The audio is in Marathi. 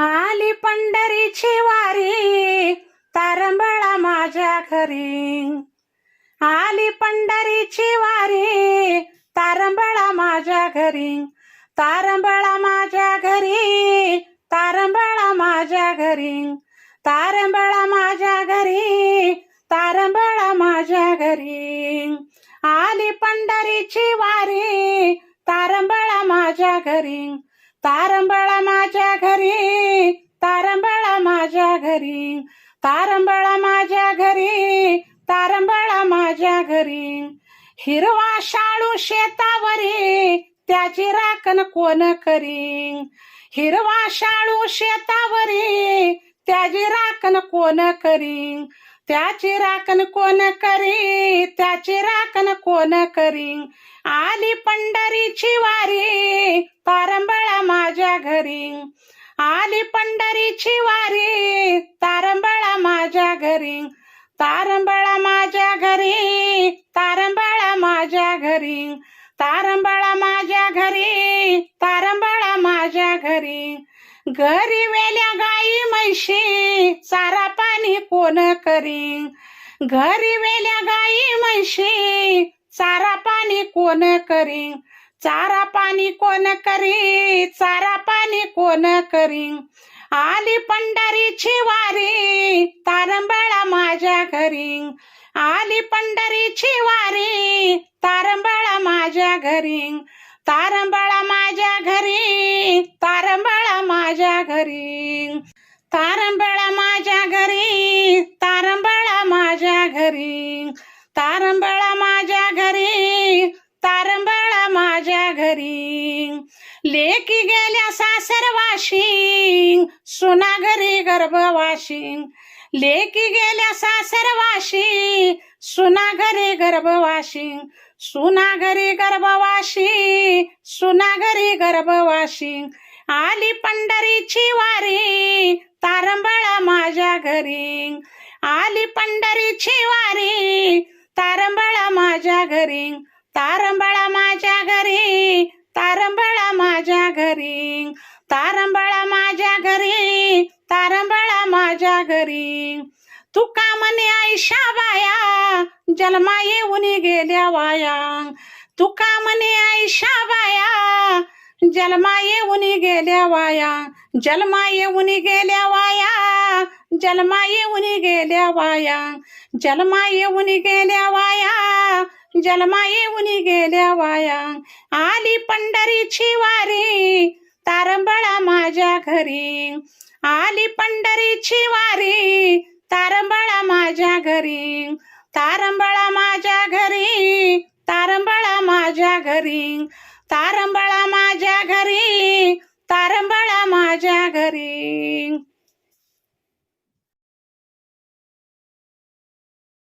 आली पंढरीची वारी तारंबळा माझ्या घरी. आली पंढरीची वारी तारंबळा माझ्या घरी. तारंबळा माझ्या घरी तारंबळा माझ्या घरी. तारंबळा माझ्या घरी तारंबळा माझ्या घरी. आली पंढरीची वारी तारंबळा माझ्या घरी. तारंबळा माझ्या घरी तारंबळा माझ्या घरी तारंबळा माझ्या घरी तारंबळा माझ्या घरी. हिरवा शाळू शेतावरी त्याची राखण कोण करी? हिरवा शाळू शेतावरी त्याची राखण कोण करी? त्याची राखण कोण करी? त्याची राखण कोण करी? आली पंढरीची वारी तारंबळा माझ्या घरी. आली पंढरीची वारी तारंबळा माझ्या घरी. तारंबळा माझ्या घरी वेल्या गाई म्हशी चारा पाणी कोण करी? घरी वेल्या गाई म्हशी चारा पाणी कोण करी? चारा पाणी कोण करी? चारा पाणी कोण करी? आली पंढरीची वारी तारंबळा माझ्या घरी. आली पंढरीची वारी तारंबळा माझ्या घरी. तारंबळा माझ्या घरी. तारंबळा माझ्या घरी. तारंबळा माझ्या घरी. तारंबळा माझ्या घरी. तारंबळा माझ्या घरी. लेकी गेल्या सासरवाशी सुना घरी गर्भवाशी लेकी गेल्या सासरवाशी सुना घरी गर्भवाशी सुना घरी गर्भवाशी सुना घरी गर्भवाशी आली पंढरीची वारी तारंबळा माझ्या घरी. आली पंढरीची वारी तारंबळा माझ्या घरी. तारंबळा माझ्या घरी तारंबळा माझ्या घरी. तारंबळा माझ्या घरी तारंबळा माझ्या घरी. तुका म्हणे आयशा बाया जन्मा येऊन गेल्या वाया. तुका म्हणे आयशा बाया जन्मा येऊन गेल्या वाया जन्मा येऊन गेल्या वाया जन्मा येऊन गेल्या वाया जन्मा येऊन गेल्या वाया जन्मा येऊन गेल्या वाया। आली पंढरीची वारी तारंबळा माझ्या घरी। आली पंढरीची वारी तारंबळा माझ्या घरी। तारंबळा माझ्या घरी तारंबळा माझ्या घरी।